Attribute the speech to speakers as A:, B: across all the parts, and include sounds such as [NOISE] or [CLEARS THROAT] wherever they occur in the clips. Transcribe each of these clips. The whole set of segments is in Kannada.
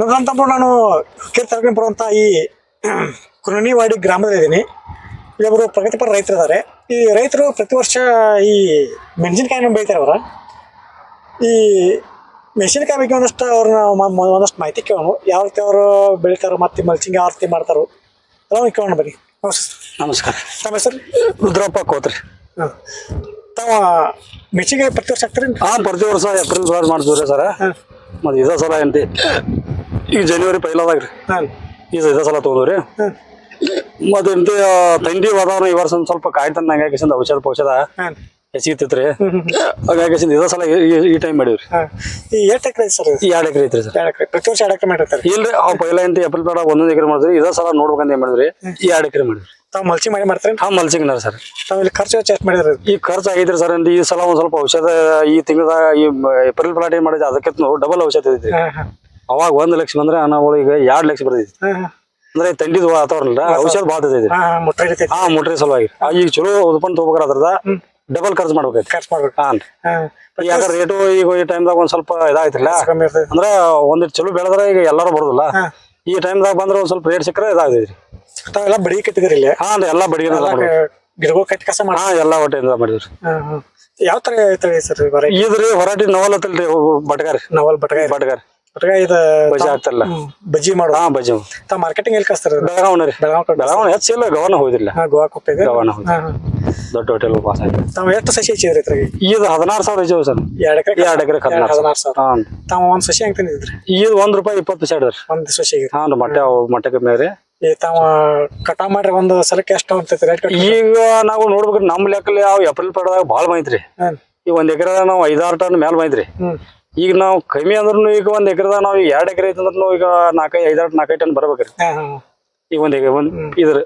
A: ನಂತಂದ್ರೆ ನಾನು ಕೀರ್ತನ ಬರುವಂಥ ಈ [CLEARS THROAT] ಕುರುಣಿವಾಡಿ ಗ್ರಾಮದಲ್ಲಿದ್ದೀನಿ ಇಲ್ಲೊಬ್ಬರು ಪ್ರಗತಿಪರ ರೈತರಿದ್ದಾರೆ ಈ ರೈತರು ಪ್ರತಿ ವರ್ಷ ಈ ಮೆಣಸಿನ್ಕಾಯಿನ ಬೆಳಿತಾರೆ ಅವರ. ಈ ಮೆಣಸಿನ್ಕಾಯಿ ಬಗ್ಗೆ ಒಂದಷ್ಟು ಅವ್ರನ್ನ ಒಂದಷ್ಟು ಮಾಹಿತಿ ಕೇಳೋಣ. ಯಾವ ರೀತಿ ಅವರು ಬೆಳಿತಾರೋ ಮತ್ತು ಮಲ್ಚಿಂಗ್ ಯಾವ ರೀತಿ ಮಾಡ್ತಾರೋ ಎಲ್ಲ ಕೇಳೋಣ ಬನ್ನಿ.
B: ನಮಸ್ಕಾರ.
A: ತಮ್ಮ ಹೆಸರು?
B: ರುದ್ರಪ್ಪ ಕೋತ್ರಿ.
A: ಹಾಂ. ತಾವ ಮೆಣಸಿನ್ಕಾಯಿ ಪ್ರತಿ ವರ್ಷ ಹಾಕ್ತಾರೆ
B: ಹಾಂ ಪ್ರತಿ ವರ್ಷ ಏಪ್ರಿಲ್ ಒಳಗೆ ಮಾಡ್ತೀವ್ರಿ ಸರ.
A: ಹಾಂ.
B: ಮತ್ತೆ ಇದೇ ಸಲ ಎಂಟಿ ಈಗ ಜನವರಿ ಪೈಲದಾಗ ರೀ
A: ಹಾಂ.
B: ಈಗ ಇದೇ ಸಲ ತೊಗೊಂಡ್ರಿ
A: ಹಾಂ.
B: ಮತ್ತೆ ಇಂತ ಥಂಡಿ ವಾತಾವರಣ ಈ ವರ್ಷ ಒಂದ್ ಸ್ವಲ್ಪ ಕಾಯ್ತಾನ ಹಂಗಾಗಿ ಔಷಧ ಪೌಷಧ
A: ಹಾಂ.
B: ಹೆಚ್ಚಿಗಿತ್ತೈತ್ರಿ ಹಾಗಾಗಿ ಇದೇ ಸಲ ಈ- ಟೈಮ್ ಮಾಡಿವ್ರಿ.
A: ಈ ಎಷ್ಟು ಎಕರೆ ಸರ್
B: ಎರಡು ಎಕರೆ ಐತ್ರಿ ಸರ್.
A: ಎರಡು ಎಕರೆ. ಪ್ರತಿ ವರ್ಷ ಎರಡು ಎಕರೆ ಮಾಡಿರ್ತಾರೆ.
B: ಇಲ್ರಿ ಅವ್ ಪೈಲ ಎಂಟು ಏಪ್ರಿಲ್ ಬೇಡ ಒಂದೊಂದು ಎಕರೆ ಮಾಡಿದ್ರಿ. ಇದೇ ಸಲ ನೋಡ್ಬೇಕಂತ ಏನ್ ಮಾಡಿದ್ರಿ? ಈ ಎರಡು ಎಕರೆ ಮಾಡಿದ್ರಿ.
A: ತಾವು ಮಲ್ಚಿ ಮಾಡಿ ಮಾಡ್ತಾರೆ
B: ಹಾ ಮಲ್ಚಿಂಗ್ನಾರ ಸರ್.
A: ತಾವು ಇಲ್ಲಿ ಖರ್ಚು ವೆಚ್ಚ ಎಷ್ಟು ಮಾಡಿದ್ರೆ?
B: ಈ ಖರ್ಚು ಆಗೈತ್ರಿ ಸರ್ ಈ ಸಲ ಒಂದ್ ಸ್ವಲ್ಪ ಔಷಧ ಈ ತಿಂಗಳ ಈ ಏಪ್ರಿಲ್ ಪ್ಲಾಟ್ ಏನ್ ಮಾಡಿದ್ರಿ ಅದಕ್ಕೆ ಡಬಲ್ ಔಷಧ ಇದ್ರಿ
A: ಹಾಂ ಹಾಂ.
B: ಅವಾಗ ಒಂದ್ ಲಕ್ಷ ಬಂದ್ರೆ ನಾವು ಈಗ ಎರಡ್ ಲಕ್ಷ ಬರ್ತೈತಿ ಅಂದ್ರೆ ತಂಡಿದ ವಾತಾವರಣ ಔಷಧ ಭಾಳ ಇದೆ
A: ಹಾಂ
B: ಮುಟ್ರಿ ಸಲುವಾಗಿ. ಈಗ ಚಲೋ ಉತ್ಪನ್ನ ತಗೋಬೇಕಾರ ಅದ್ರದ ಡಬಲ್ ಖರ್ಚು ಮಾಡ್ಬೇಕೈತಿ
A: ಖರ್ಚು ಮಾಡ್ಬೇಕು.
B: ಹಾನ್
A: ಹಾಂ.
B: ಯಾಕಂದ್ರೆ ರೇಟು ಈಗ ಈ ಟೈಮ್ದಾಗ ಒಂದ್ ಸ್ವಲ್ಪ ಇದಾಯ್ತಿಲ್ಲ ಅಂದ್ರೆ ಒಂದಿಟ್ಟು ಚಲೋ ಬೆಳೆದ್ರೆ ಈಗ ಎಲ್ಲಾರು ಬರೋದಿಲ್ಲ. ಈ ಟೈಮ್ದಾಗ ಬಂದ್ರೆ ಒಂದ್ ಸ್ವಲ್ಪ ರೇಟ್ ಸಿಕ್ಕರೆ ಇದಾಗ್ತೈತಿ.
A: ತಾವೆಲ್ಲ ಬಡಿ ಕಟ್ಟಿದ್ರಿ ಇಲ್ಲಿ?
B: ಹಾ ಅಂದ್ರೆ ಎಲ್ಲಾ ಬಡಿಗೆ
A: ಗಿಡಗಳು ಕಟ್ಟಿ ಕಸ ಮಾಡಿ
B: ಹಾ ಎಲ್ಲಾ ಒಟ್ಟಿಂದ ಮಾಡಿದ್ರಿ.
A: ಯಾವ ತರ ಸರ್
B: ಇದ್ರಿ ಹೊರಾಟಿ ನವಲ್ ಹತ್ತಲ್ರಿ ಬಟ್ಗಾರಿ.
A: ನವಲ್ ಬಟ್ಗಾರಿ.
B: ಬಟ್ಗಾರಿ.
A: ಬಟಗಾಯಿ ಇದ
B: ಬಜಿ ಆಗ್ತಾರಲ್ಲ
A: ಬಜ್ಜಿ ಮಾಡೋ
B: ಹಾ ಬಜಿ
A: ತಾ ಮಾರ್ಕೆಟಿಂಗ್ ಎಲ್ಲಿ ಕಸ್ತಾರ
B: ಬೆಳಗಾವನ ರೀ
A: ಬೆಳಗಾವ್
B: ಬೆಳಗಾವ ಹೆಚ್ಚಿಲ್ಲ ಗವನ ಹೋಗಿಲ್ಲ
A: ಹಾ ಗೋವಾ ಕೊಪ್ಪಿದೆ
B: ಗವನ ದೊಡ್ಡ ಹೋಟೆಲ್ ಪಾಸ್ ಆಗಿದೆ
A: ತಾವು ಎಷ್ಟು ಸಸಿ ಹಚ್ಚಿದ್ರಿ ಇದ್ರಾಗ?
B: ಇದು ಹದಿನಾರು ಸಾವಿರ ಇದ್ದೀವಿ ಸರ್.
A: ಎರಡು ಎಕರೆ
B: ಎರಡು ಎಕರೆ ಹದಿನಾರು
A: ಸಾವಿರ.
B: ಹಾಂ.
A: ತಾವು ಒಂದು ಸಸಿ ಹೆಂಗೆ ತಂದಿದ್ರಿ?
B: ಇದು ಒಂದ್ ರೂಪಾಯಿ ಇಪ್ಪತ್ತು ಸೈಡ್ ರೀ
A: ಒಂದು ಸಸಿಗೆ
B: ಹಾಂ ಮೊಟ್ಟೆ ಅವು ಮೊಟ್ಟೆ ಕಮ್ಮಿ ರೀ
A: ಈ ತಾವ ಕಟಾ ಮಾಡ್ರಿ ಒಂದು ಸಲಕ್ಕೆ ಎಷ್ಟು ಅಂತೈತಿ ರೇಟ್
B: ಈಗ ನಾವು ನೋಡ್ಬೇಕ್ರಿ ನಮ್ಮ ಲೆಕ್ಕಲ್ಲಿ ಅವು ಏಪ್ರಿಲ್ ಪಡೆದಾಗ ಭಾಳ ಬಂೈತ್ರಿ ಈ ಒಂದ್ ಎಕರೆ ನಾವು ಐದಾರು ಟನ್ ಮೇಲೆ
A: ಹ್ಞೂ
B: ಈಗ ನಾವು ಕಮ್ಮಿ ಅಂದ್ರೂ ಈಗ ಒಂದ್ ಎಕರೆದಾಗ ನಾವು ಎರಡ್ ಎಕರೆ ಐತಂದ್ರೂ ಈಗ ನಾಲ್ಕೈ ಐದಾರು ನಾಲ್ಕೈದು ಟನ್ ಬರ್ಬೇಕ್ರಿ. ಈಗ ಒಂದ್ ಎಕರೆ ಒಂದ್ ಇದ್ರ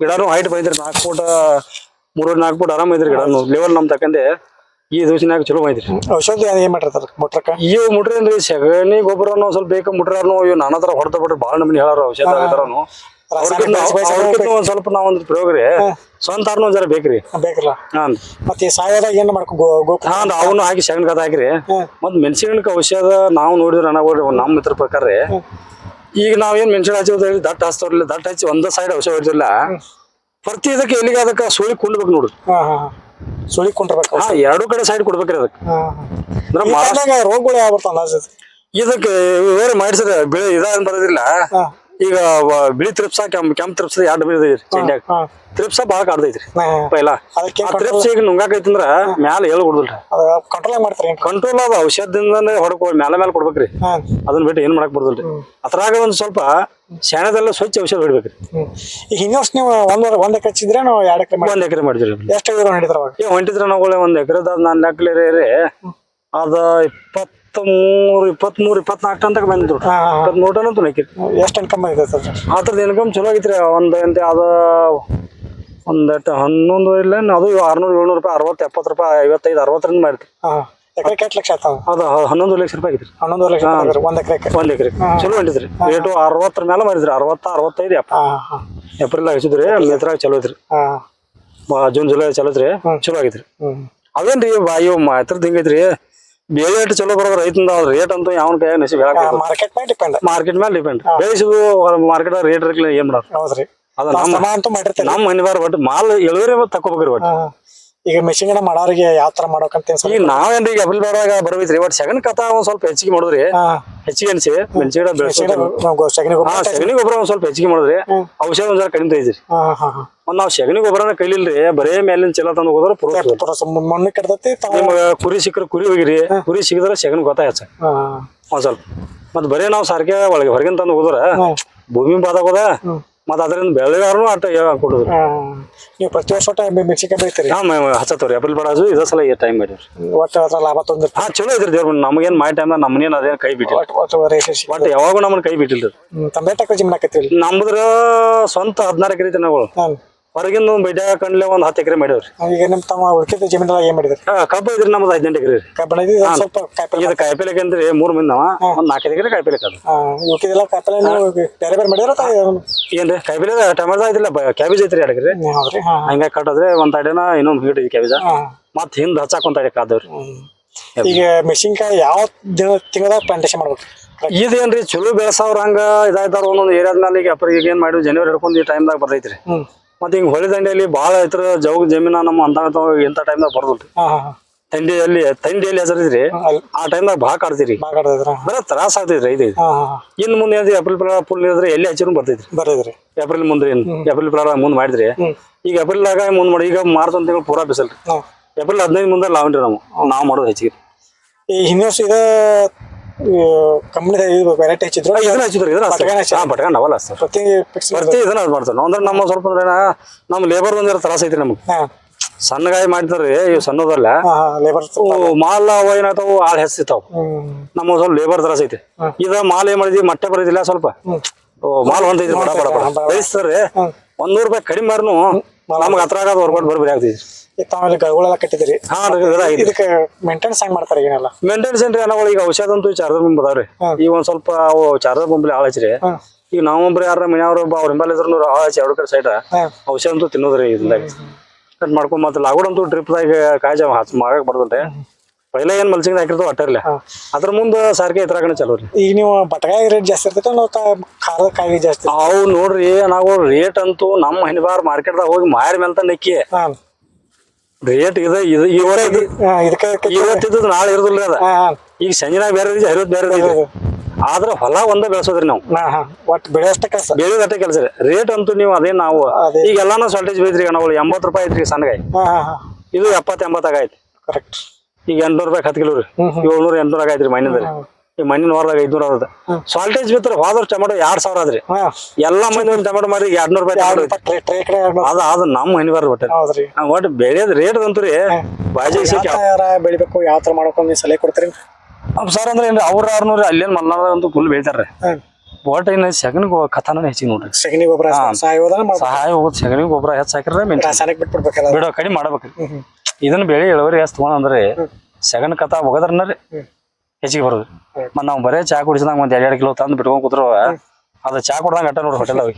B: ಗಿಡನು ಹೈಟ್ ಬಂದ್ರಿ ನಾಲ್ಕು ಫೂಟ್ ಮೂರು ನಾಲ್ಕು ಫೂಟ್ ಆರಾಮ ಐತ್ರಿ ಗಿಡನು ಲೆವೆಲ್ ನಮ್ ತಕ್ಕಂದೆ ಈ ದಿವಸನಾಗ ಚಲೋ ಐತ್ರಿ
A: ಔಷಧಿ ಏನ್ ಮಾಡಿರ್ತಾರ ಮುಟ್ರಕ
B: ಈ ಮುಟ್ರಿ ಮುಟ್ರೇನ್ರಿ ಸಗಣಿ ಗೊಬ್ಬರನು ಸ್ವಲ್ಪ ಬೇಕು ಮುಟ್ರಾರನು ಇವ್ ನಾನಾ ತರ ಹೊಡೆದ ಬಿಟ್ರೆ ಭಾಳ ನಮ್ನಿ ಹೇಳಾರ ಔಷಧ ಒಂದ್ ಸ್ವಲ್ಪ ನಾವ್ ಒಂದ್ ಪ್ರಯೋಗ ರೀ. ಸ್ವಂತ ಒಂದ್ ಜರ ಬೇಕ್ರಿ.
A: ಬೇಕಲ್ಲ
B: ಹಾನ್
A: ಮತ್ತೆ ಸಾಯದಾಗ ಏನ್ ಮಾಡ್ಕೊ
B: ಹಾನ್ ಅವನು ಹಾಕಿ ಸಗಣಿ ಕದ ಹಾಕ್ರಿ. ಮತ್ ಮೆಣಸಿನಕ ಔಷಧ ನಾವು ನೋಡಿದ್ರ ಅನಾಗೋರಿ ನಮ್ಮ ಮಿತ್ರ ಪ್ರಕಾರ ರೀ. ಈಗ ನಾವೇನ್ ಮೆಣಸಿನ ಹಚ್ಚಿದ್ರೆ ದಟ್ಟ ಹಚ್ತಾವ್ರಲ್ಲ ದಟ್ಟ ಹಚ್ಚಿ ಒಂದ ಸೈಡ್ ಔಷಧ ಹೊಡಿದಿಲ್ಲ. ಪ್ರತಿ ಇದಕ್ಕೆ ಎಲ್ಲಿಗೆ ಅದಕ್ಕೆ ಸುಳಿ ಕುಂಡ್ಬೇಕು ನೋಡ್ರಿ.
A: ಸುಳಿ ಕುಂಡ್ರಬೇಕು
B: ಹಾ ಎರಡು ಕಡೆ ಸೈಡ್ ಕೊಡ್ಬೇಕ್ರಿ ಅದಕ್ಕೆ. ಅಂದ್ರೆ
A: ಈ ರೋಗಗಳು ಯಾವ ಬರ್ತಾವ
B: ಇದಕ್ಕೆ ಬೇರೆ ಮಾಡಿಸಿದ್ರೆ ಬೆಳೆ ಇದಾನ್ ಬರೋದಿಲ್ಲ. ಈಗ ಬಿಳಿ ತ್ರಿಪ್ಸ ಕೆಂಪ್ ಕೆಂಪ್ ತ್ರಿಪ್ಸ ಎರಡು ಬಿಳಿ ಚೆಂಡ್ಯಾಗ
A: ಹಾ
B: ತ್ರಿಪ್ಸ ಪೈಲಾ
A: ಹಾ
B: ಪೈಲ ತ್ರಿಪ್ಸ ಈಗ ನುಂಗಾಕೈತಂದ್ರ ಮ್ಯಾಲ ಹೇಳ್ ಕೊಡುದಿಲ್ರಿ
A: ಕಂಟ್ರೋಲ್ ಮಾಡ್ತಾರೆ
B: ಕಂಟ್ರೋಲ್ ಅದ ಔಷಧದಿಂದ ಹೊಡಕೊ ಮ್ಯಾಲ ಮ್ಯಾಲ ಕೊಡ್ಬೇಕ್ರಿ ಅದನ್ನ ಬಿಟ್ಟು ಏನ್ ಮಾಡಕ್ ಬರುದಿಲ್ರಿ ಅದ್ರಾಗ ಒಂದ್ ಸ್ವಲ್ಪ ಶಾಣದೆಲ್ಲ ಸ್ವಚ್ಛ ಔಷಧ ಹೊಡಿಬೇಕ್ರಿ
A: ಈಗ ಹಿಂದಿನ ವರ್ಷ ನೀವು ಒಂದ್ ಒಂದ್ ಎಕರೆ ಹಚ್ಚಿದ್ರೆ ನಾವು ಎರಡ್ ಎಕರೆ
B: ಒಂದ್ ಎಕರೆ ಮಾಡಿದ್ರಿ
A: ಎಷ್ಟು
B: ಹೊಂಟಿದ್ರೆ ನಾವು ಒಂದ್ ಎಕರೆದ ನಾನ್ ಲೆಕ್ಕಲಿ ಅದ ಇಪ್ಪತ್ತ್ ಮೂರು ಇಪ್ಪತ್ಮೂರು ಇಪ್ಪತ್ನಾಲ್ಕು ಟನ್ ತನಕ ಬಂದಿದ್ರು. ಇಪ್ಪತ್ಮೂರು ಟನ್ ಅಂತೂ ಹಾಕಿರಿ
A: ಎಷ್ಟು ಇನ್ಕಮ್ ಆಗಿದೆ ಸರ್?
B: ಅದ್ರದ್ದು ಇನ್ಕಮ್ ಚಲೋ ಆಗೈತ್ರಿ ಒಂದು ಎಂತ ಅದ ಒಂದು ಹನ್ನೊಂದು ಇಲ್ಲ ಅದು ಆರ್ನೂರು ಏಳ್ನೂರು ರೂಪಾಯಿ ಅರವತ್ತು ಎಪ್ಪತ್ತು ರೂಪಾಯಿ ಐವತ್ತೈದು ಅರವತ್ತರಿಂದ ಮಾಡಿರಿ
A: ಎಕರೆಗೆ ಎಕರೆ ಕೆಟ್ಟ ಲಕ್ಷ ಆಯ್ತು
B: ಅದು? ಹನ್ನೊಂದು ಲಕ್ಷ ರೂಪಾಯಿ ಆಗಿತ್ತು.
A: ಹನ್ನೊಂದು ಲಕ್ಷ ಒಂದು ಒಂದ್ ಎಕರೆ
B: ಒಂದು ಎಕರೆ ಚಲೋ ಹೊಂಟಿದ್ರಿ ರೇಟು ಅರವತ್ತರ ಮೇಲೆ ಮಾಡಿದ್ರಿ. ಅರವತ್ತ ಅರವತ್ತೈದು ಎಪ್ಪ ಏಪ್ರಿಲ್ ಹಚ್ಚಿದ್ರಿ ಮೇತ್ರಾಗ ಚಲೋ ಐತ್ರಿ ಜೂನ್ ಜುಲೈ ಚಲೋ ಐತ್ರಿ ಚಲೋ ಆಗೈತ್ರಿ.
A: ಅದೇನ್ರಿ
B: ಬಾಯಿ ಮಾತ್ರ ಇವ್ ಹಿಂಗೈತ್ರಿ. ಬೇಳೆ ರೇಟ್ ಚಲೋ ಬರೋದು ರೈತಂದ ರೇಟ್ ಅಂತ ಯಾವ ಕೈ ನಸಿ
A: ಮಾರ್ಕೆಟ್ ಮೇಲೆ ಡಿಪೆಂಡ್
B: ಮಾರ್ಕೆಟ್ ಮೇಲೆ ಡಿಪೆಂಡ್ ಬೆಳೆಸಿದು ಮಾರ್ಕೆಟ್ ರೇಟ್ ಇರ್ಲಿಲ್ಲ ಏನ್ ಮಾಡೋದು?
A: ಹೌದ್ರಿ.
B: ಅದ ನಮ್ಮ
A: ಅಂತೂ ಮಾಡಿರ್ತೇನೆ
B: ನಮ್ಮ ಮನಿವಾರ ಒಟ್ಟು ಮಾಲ್ ಇಳುವರಿ ತಕೋಬೇಕ್ರಿ
A: ಹಾ. ಈಗ ಮೆಷಿನ್ ಮಾಡೋರಿಗೆ ಯಾವ ತರ ಮಾಡ್ಬೇಕಂತ
B: ಈಗ ನಾವೇನ್ರಿ ಈಗ ಅಪ್ರಿಲ್ ಬರೋದಾಗ ಬರ್ಬೇಕ್ರಿ ಒಟ್ಟು ಸಗಣಿ ಕಥಾ ಒಂದ್ ಸ್ವಲ್ಪ ಹೆಚ್ಚಿಗೆ ಮಾಡಿದ್ರಿ. ಹೆಚ್ಚಿಗೆ ಅನ್ಸಿ ಮೆಣಸಿನ ಗಿಡ
A: ಸಗಣಿ ಗೊಬ್ಬರ
B: ಸಗಣಿ ಗೊಬ್ಬರ ಒಂದ್ ಸ್ವಲ್ಪ ಹೆಚ್ಚಿಗೆ ಮಾಡಿದ್ರಿ. ಔಷಧ ಒಂದ್ ಕಡಿಮೆ ತೆಗಿದ್ರಿ. ಒಂದ್ ನಾವ್ ಸಗಣಿ ಗೊಬ್ಬರನ ಕೈಲಿಲ್ರಿ ಬರೇ ಮೇಲಿನ ಚೀಲ ತಂದು ಹೋದ್ರ
A: ಮಣ್ಣು ಕೆಡ್ತೈತಿ
B: ನಿಮಗ ಕುರಿ ಸಿಕ್ಕರೆ ಕುರಿ ಹೋಗಿರಿ ಕುರಿ ಸಿಗದ್ರ ಸಗಣಿ ಗೊತ್ತ ಹೆಚ್ಚ.
A: ಹಾ
B: ಒಂದ್ ಸ್ವಲ್ಪ. ಮತ್ ಬರೇ ನಾವ್ ಸಾರಿಗೆ ಒಳಗೆ ಹೊರಗಿನ ತಂದು ಹೋದ್ರ ಭೂಮಿ ಬಾದಾಗ ಹೋದ ಮತ್ ಅದರಿಂದ ಬೆಳೆಗಾರನು ಆಟ ಕೊಡುದು.
A: ನೀವು ಪ್ರತಿ ವರ್ಷ ಒಟ್ಟ ಮೆಣಸಿನ್ಕಾಯಿ ಬೆಳಿತೀರಿ?
B: ಹಾ ಹಚ್ಚತ್ತವ್ರಿ. ಏಪ್ರಿಲ್ ಬಡಾಜು ಇದ ಸಲ ಈ ಟೈಮ್ ಮಾಡಿವ್ರಿ
A: ಒಟ್ಟು ಅದ್ರ ಲಾಭ ತೊಂದಿರ್ತೀರಿ
B: ಹಾ ಚಲೋ ಇದ್ರಿ ದೇವ್ರ ನಮಗೇನ್ ಮಾಡಿ ಟೈಮ್ ನಮ್ಮನೇನ್ ಅದೇನ್ ಕೈ ಬಿಟ್ಟಿಲ್ಲ.
A: ಒಟ್ಟು
B: ಯಾವಾಗ ನಮ್ಮನ್ನ ಕೈ
A: ಬಿಟ್ಟಿಲ್ಲ ಜಮೀನ್ ಆಕೈತಿ ಇಲ್ಲಿ
B: ನಮ್ದ್ರ ಸ್ವಂತ ಹದಿನಾರು ಎಕರೆ ಜನಗಳು
A: ಹಾಂ
B: ಹೊರಗಿಂದ ಒಂದು ಬೈಡ್ಯಾಗ ಕಂಡ್ಲೆ ಒಂದ್ ಹತ್ತು ಎಕರೆ ಮಾಡ್ಯಾವ್ರಿ
A: ಈಗ ನಿಮ್ ತಮ್ಮ ಉಳ್ಕಿದ ಜಮೀನದಾಗ ಏನ್ ಮಾಡಿದ್ರಿ?
B: ಆ, ಕಬ್ಬು ಐತ್ರಿ ನಮ್ದು ಹದಿನೆಂಟು ಎಕರೆ ರೀ.
A: ಕಬ್ಬಣ ಸ್ವಲ್ಪ ಕಾಯಿಪಲ್ಲೆ
B: ಇದು ಕಾಯಿಪಲ್ಲೆ ಅಂದ್ರೆ ಮೂರ್ ಮಂದಿ ನಾವ ಒಂದ್ ನಾಲ್ಕೈದು ಎಕರೆ ಕಾಯಿಪಲ್ಲೆ ಅದ
A: ಹಾ ಉಳ್ಕಿದೆಲ್ಲ ಕಾಯಿಪಲ್ಲೆ ನೀವು ಬೇರೆ ಬೇರೆ ಮಾಡಿದ್ರ ತಾ-
B: ಏನ್ರಿ ಕಾಯಿಪಲ್ಲೆ ಟಮಾಟೋ ಐತಿಲ್ಲ ಕ್ಯಾಬೇಜ್ ಐತ್ರಿ ಎರಡು ಎಕರೆ.
A: ಹ್ಮ್, ಹೌದ್ರಿ ಹಾ.
B: ಹಂಗ ಕಟ್ಟದ್ರಿ ಒಂದ್ ತಡೆನ ಇನ್ನೊಂದ್ ಹಿಡಿದ್ವಿ ಕ್ಯಾಬೇಜ.
A: ಹಾ.
B: ಮತ್ ಹಿಂದ್ ಹಚ್ಚಾಕೊಂತ ಒಂದ್ ತಡೆ ಕಾದವ್ರಿ.
A: ಈಗ ಮೆಣಸಿನ್ಕಾಯಿ ಯಾವ ದಿನ ತಿಂಗಳ ಪ್ಲಾಂಟೇಶನ್ ಮಾಡ್ಬೇಕು?
B: ಇದೇನ್ರಿ ಚಲೋ ಬೆಳೆಸವ್ರ ಹಂಗ ಇದಾಯ್ತಾರ ಒಂದೊಂದು ಏರಿಯಾದ ಮೇಲೆ ಈಗ ಅಪ್ರ ಈಗ ಏನ್ ಮಾಡಿದ್ವಿ ಜನವರಿ ಹಿಡ್ಕೊಂಡು ಈ ಟೈಮ್ದಾಗ ಬರ್ತೈತ್ರಿ.
A: ಹ್ಮ್.
B: ಮತ್ತೆ ಹಿಂಗ್ ಹೊಳೆ ದಂಡೆಯಲ್ಲಿ ಬಹಳ ಎತ್ತರ ಜೌಗ್ ಜಮೀನ ನಮ್ಮ ಅಂತ ಇಂತ ಟೈಮ್ದಾಗ ಬರ್ದಲ್ರಿ. ತಂಡಿಯಲ್ಲಿ ತಂಡಿಯಲ್ಲಿ ಹೆಸರಿದ್ರಿ. ಆ ಟೈಮ್ದಾಗ ಬಾ ಕಾಡ್ತೀರಿ ಬರ ತ್ರಾಸ ಆಗ್ತೈತ್ರಿ ಇದು. ಇನ್ ಮುಂದೆ ಏನ್ರಿ ಏಪ್ರಿಲ್ ಫುಲ್ ಇದ್ರೆ ಎಲ್ಲಿ ಹಚ್ಚಿರು ಬರ್ತೈತ್ರಿ
A: ಬರ್ತೈತ್ರಿ
B: ಏಪ್ರಿಲ್ ಮುಂದೆ ಏನ್ ಏಪ್ರಿಲ್ ಪ್ರಾರ ಮುಂದ್ ಮಾಡಿದ್ರಿ. ಈಗ ಏಪ್ರಿಲ್ ದಾಗ ಮುಂದ್ ಮಾಡಿ ಈಗ ಮಾರ್ಚ್ ಒಂದ್ ತಿಂಗಳು ಪೂರಾ ಬಿಸಲ್ರಿ. ಏಪ್ರಿಲ್ ಹದಿನೈದು ಮುಂದೆ ಲಾವಣ್ರಿ ನಾವು ನಾವು ಮಾಡೋದು ಹೆಚ್ಚಿಗೆ.
A: ಈ ಹಿಂದಿನ ವರ್ಷ ಇದ ಕಂಪ್ನಿ ಇದು ವೆರೈಟಿ ಹಚ್ಚಿದ್ರು.
B: ಇದನ್ನ ಹಚ್ಚಿದ್ರು ಇದನ್ನ
A: ಹಚ್ಚಿದ್ರು.
B: ಅವಲ್ಲ ಸರ್.
A: ಪ್ರತಿ
B: ಇದನ್ನ ಅದು ಮಾಡ್ತಾರೆ ಅಂದ್ರೆ ನಮ್ಮ ಸ್ವಲ್ಪ ಅಂದ್ರೆ ನಮ್ಮ ಲೇಬರ್ ಒಂದಿರ ತ್ರಾಸ ಐತಿ ನಮ್ಗೆ. ಸಣ್ಣಗಾಯಿ ಮಾಡಿದ್ರಿ ಇವ್ ಸಣ್ಣದಲ್ಲ
A: ಲೇಬರ್
B: ಮಾಲ್ ಅವ ಏನಾಗ್ತಾವ ಆಳ್
A: ಹ್ಮ್.
B: ನಮ್ಮ ಸ್ವಲ್ಪ ಲೇಬರ್ ತ್ರಾಸ ಐತಿ. ಇದ ಮಾಲ್ ಏನ್ ಮಾಡಿದ್ವಿ ಮಟ್ಟೆ ಬರೋದಿಲ್ಲ ಸ್ವಲ್ಪ. ಮಾಲ್ ಹೊಂದೈತಿ ಬಡ ಬಡ ಬಡ. ಒಂದ್ ನೂರ್ ರೂಪಾಯಿ ಕಡಿಮೆ ಮಾರ್ನು ನಮ್ಗೆ ಹತ್ರ ಆಗೋದು ಹೊರ್ಕೊಂಡು ಬರ್ಬೇಡಿ ಆಗ್ತೈತಿ
A: ಈಗ ತಾವೆಲ್ಲ ಗಳ್ಗಳೆಲ್ಲ ಕಟ್ಟಿದಿರಿ
B: ಹಾ ರೀ,
A: ಇದಕ್ಕೆ ಮೇಂಟೆನೆನ್ಸ್ ಹೆಂಗ್ ಮಾಡ್ತಾರೆ ಏನೆಲ್ಲ
B: ಮೇಂಟೆನೆನ್ಸ್ ಏನ್ರಿ ಅನ್ನೋ ಈಗ ಔಷಧ ಅಂತೂ ಚಾರ್ಜರ್ ಬಂದ್
A: ಬದಾವ್ರಿ.
B: ಈಗ ಒಂದ್ ಸ್ವಲ್ಪ ಅವು ಚಾರ್ಜರ್ ಬಂಬ್ಲಿ
A: ಹ್ಮ್
B: ಈಗ ನಾವೊಬ್ರು ಯಾರ ಮನೆಯವ್ರು ಅವ್ರ ಹಿಂಬಲ್ ಇದ್ರು ಹಚ್ಚಿ ಎರಡು ಕಡೆ ಸೈಡ್ ಔಷಧ ಅಂತೂ ತಿನ್ನೋದ್ರಿ ಇದ್ರಾಗ ಕಟ್ ಮಾಡ್ಕೊಂಡ್ ಮತ್ತೆ ಲಾಗೋಡ್ ಅಂತೂ ಡ್ರಿಪ್ದಾಗ ಕಾಯ್ಜ ಹಚ್ ಮಾಡಕ್ ಬರ್ತಲ್ರಿ ಪೈಲ ಏನ್ ಮಲ್ಚಿಂಗ್ ಹಾಕಿರ್ತಾವ ಅಟ್ಟರ್ಲೆ. ಅದ್ರ ಮುಂದ ಸಾರಿಗೆ ಇದ್ರಾಗನ ಚಲೋ ರೀ.
A: ಈಗ ನೀವು ಬಟಕಾಯಿ ರೇಟ್ ಜಾಸ್ತಿ ಇರ್ತೈತೆ ನಾವು ಖಾರದ ಕಾಯಿ ಜಾಸ್ತಿ?
B: ಅವು ನೋಡ್ರಿ ನಾವು ರೇಟ್ ಅಂತೂ ನಮ್ಮ ಹನಿಬಾರ್ ಮಾರ್ಕೆಟ್ದಾಗ ಹೋಗಿ ಮಾರಿ ಮೇಲೆ ನೆಕ್ಕಿ. ರೇಟ್ ಇದು ಇದು ಇವತ್ತಿದ್ದು ನಾಳೆ ಇರೋದಿಲ್ಲ ಅದ. ಈಗ ಸಂಜೆನಾಗ ಬೇರೆ ರೀತಿ ಹರಿವತ್ ಬೇರೆ ಆದ್ರೆ ಆದ್ರ ಹೊಲ ಒಂದ ಬೆಳೆಸೋದ್ರಿ ನಾವು.
A: ಒಟ್ಟು ಬೆಳೆಯಷ್ಟ ಕೆಲಸ.
B: ಬೆಳೆಯೋದಟ್ಟೆ ಕೆಲಸ ರೀ. ರೇಟ್ ಅಂತೂ ನೀವು ಅದೇ ನಾವು. ಈಗ ಎಲ್ಲಾನು ಶಾರ್ಟೇಜ್ ಬೈತ್ರಿ ನಾವು ಎಂಬತ್ತು ರೂಪಾಯಿ ಐತ್ರಿ ಸಣ್ಣಗಾಯಿ. ಇದು ಎಪ್ಪತ್ತು ಎಂಬತ್ತಾಗ ಐತಿ
A: ಕರೆಕ್ಟ್
B: ಈಗ ಎಂಟ್ನೂರು ರೂಪಾಯಿ ಹತ್ತು ಕಿಲೋ ರೀ. ಏಳ್ನೂರ ಎಂಟ್ನೂರ ಆಗೈತ್ರಿ ಮಣ್ಣಿಂದ. ರೀ ಈ ಮಣ್ಣಿನ ವಾರದಾಗ ಐದ್ನೂರ ಆಗುತ್ತೆ ಸಾಲ್ಟೇಜ್ ಬಿತ್ತರ ಹೋದ್ರ ಟೊಮೆಟೊ ಎರಡ್ ಸಾವಿರ
A: ಆದ್ರಿ.
B: ಎಲ್ಲಾ ಮಂದಿ ಒಂದ್ ಟೊಮೆಟೊ ಮಾಡಿ ಎರಡ್ನೂರ್ ರೂಪಾಯಿ ಅದ ಅದ ನಮ್ಮ ಹಣಿಬಾರ ಒಟ್ಟ.
A: ಹೌದ್ರಿ.
B: ಒಟ್ಟು ಬೆಳೆಯೋದ್ ರೇಟ್ ರೀ. ಬಾಜಿ
A: ಬೆಳಿಬೇಕು ಯಾವ ತರ ಮಾಡ್ಕೊಂಡು ನೀವು ಸಲಹೆ ಕೊಡ್ತೀರಿ?
B: ಸರ್ ಅಂದ್ರೆ ಏನ್ರಿ ಅವ್ರ ಆರ್ನೂರು ಅಲ್ಲೇನ್ ಮಲ್ನಾಡ ಅಂತೂ ಫುಲ್ ಬೆಳಿತಾರ್ರಿ ಒಟ್ಟ ಇನ್ನ ಸಗಣಿ ಕಥಾನ ಹೆಚ್ಚಿಗೆ ನೋಡ್ರಿ.
A: ಸಗಣಿ ಗೊಬ್ಬರ ಮಾಡ್ಬೇಕು.
B: ಸಹಾಯ ಹೋಗೋದು ಸಗಣಿ ಗೊಬ್ಬರ ಹೆಚ್ಚು ಹಾಕಿದ್ರೆ
A: ಬಿಟ್ಬಿಡ್ಬೇಕು
B: ಬಿಡೋ ಕಡಿಮೆ ಮಾಡ್ಬೇಕ್ರಿ. ಇದನ್ನ ಬೆಳೆ ಇಳುವರಿ ಎಷ್ಟು ತಗೊಂಡ್ರೆ ಸೆಗಣ್ ಕಥಾ ಹೋಗದ್ರನ್ನ ರೀ? ಹೆಚ್ಚಿಗೆ ಬರೋದು. ಮತ್ತ್ ನಾವು ಬರೇ ಚಾ ಕುಡಿಸಿದಾಗ ಒಂದ್ ಎರಡ್ ಕಿಲೋ ತಂದು ಬಿಟ್ಕೊಂಡ್ ಕುದ್ರ ಅದ ಚಾ ಕುಡ್ದಂಗ ಅಟ್ಟ ನೋಡ್ರಿ ಹೋಟೆಲ್ ಹೋಗಿ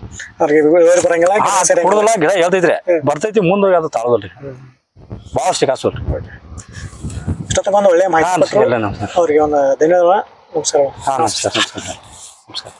B: ಕುಡ್ದಲ್ಲ ಗಿಡ ಹೇಳ್ತೈತ್ರಿ ಬರ್ತೈತಿ ಮುಂದೋಗಿ ಅದು ತಾಳದಲ್ರಿ. ಬಹಳಷ್ಟು ಕಾಸು
A: ಇಷ್ಟೊತ್ತಗೊಂದು ಒಳ್ಳೆ ಮಾಹಿತಿ ಅವ್ರಿಗೆ ಒಂದು ಧನ್ಯವಾದ ನಮಸ್ಕಾರ.
B: ಹಾ ನಮಸ್ಕಾರ ನಮಸ್ಕಾರ. ನಮಸ್ಕಾರ.